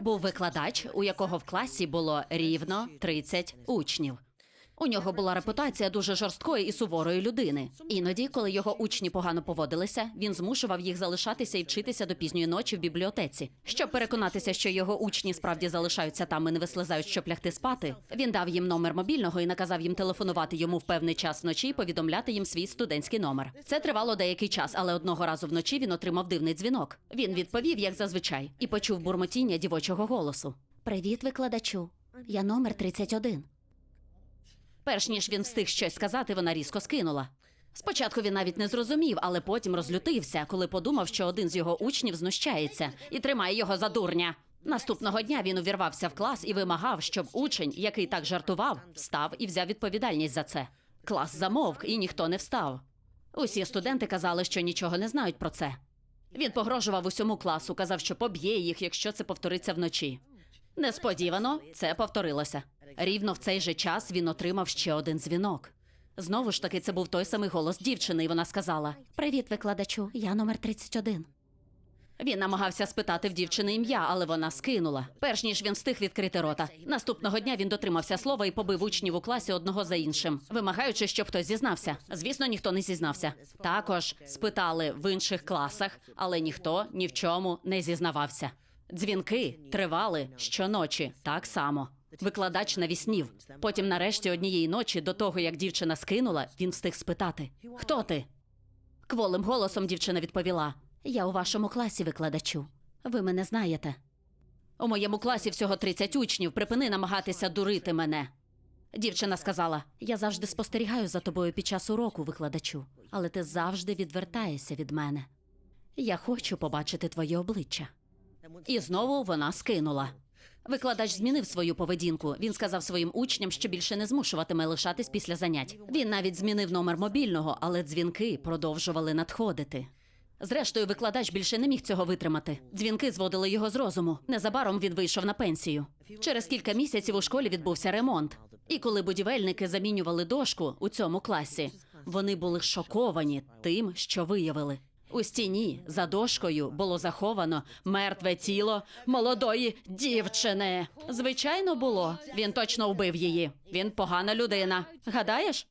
Був викладач, у якого в класі було рівно 30 учнів. У нього була репутація дуже жорсткої і суворої людини. Іноді, коли його учні погано поводилися, він змушував їх залишатися і вчитися до пізньої ночі в бібліотеці. Щоб переконатися, що його учні справді залишаються там і не вислизають, щоб лягти спати. Він дав їм номер мобільного і наказав їм телефонувати йому в певний час вночі і повідомляти їм свій студентський номер. Це тривало деякий час, але одного разу вночі він отримав дивний дзвінок. Він відповів, як зазвичай, і почув бурмотіння дівочого голосу. Привіт, викладачу. Я номер 31. Перш ніж він встиг щось сказати, вона різко скинула. Спочатку він навіть не зрозумів, але потім розлютився, коли подумав, що один з його учнів знущається і тримає його за дурня. Наступного дня він увірвався в клас і вимагав, щоб учень, який так жартував, встав і взяв відповідальність за це. Клас замовк, і ніхто не встав. Усі студенти казали, що нічого не знають про це. Він погрожував усьому класу, казав, що поб'є їх, якщо це повториться вночі. Несподівано це повторилося. Рівно в цей же час він отримав ще один дзвінок. Знову ж таки, це був той самий голос дівчини, і вона сказала: Привіт, викладачу, я номер 31. Він намагався спитати в дівчини ім'я, але вона скинула. Перш ніж він встиг відкрити рота. Наступного дня він дотримався слова і побив учнів у класі одного за іншим, вимагаючи, щоб хтось зізнався. Звісно, ніхто не зізнався. Також спитали в інших класах, але ніхто ні в чому не зізнавався. Дзвінки тривали щоночі, так само. Викладач навіснів. Потім, нарешті, однієї ночі, до того як дівчина скинула, він встиг спитати: Хто ти? Кволим голосом дівчина відповіла: Я у вашому класі викладачу. Ви мене знаєте. У моєму класі всього 30 учнів. Припини намагатися дурити мене. Дівчина сказала: Я завжди спостерігаю за тобою під час уроку, викладачу, але ти завжди відвертаєшся від мене. Я хочу побачити твоє обличчя. І знову вона скинула. Викладач змінив свою поведінку. Він сказав своїм учням, що більше не змушуватиме лишатись після занять. Він навіть змінив номер мобільного, але дзвінки продовжували надходити. Зрештою, викладач більше не міг цього витримати. Дзвінки зводили його з розуму. Незабаром він вийшов на пенсію. Через кілька місяців у школі відбувся ремонт. І коли будівельники замінювали дошку у цьому класі, вони були шоковані тим, що виявили. У стіні за дошкою було заховано мертве тіло молодої дівчини. Звичайно, було. Він точно вбив її. Він погана людина. Гадаєш?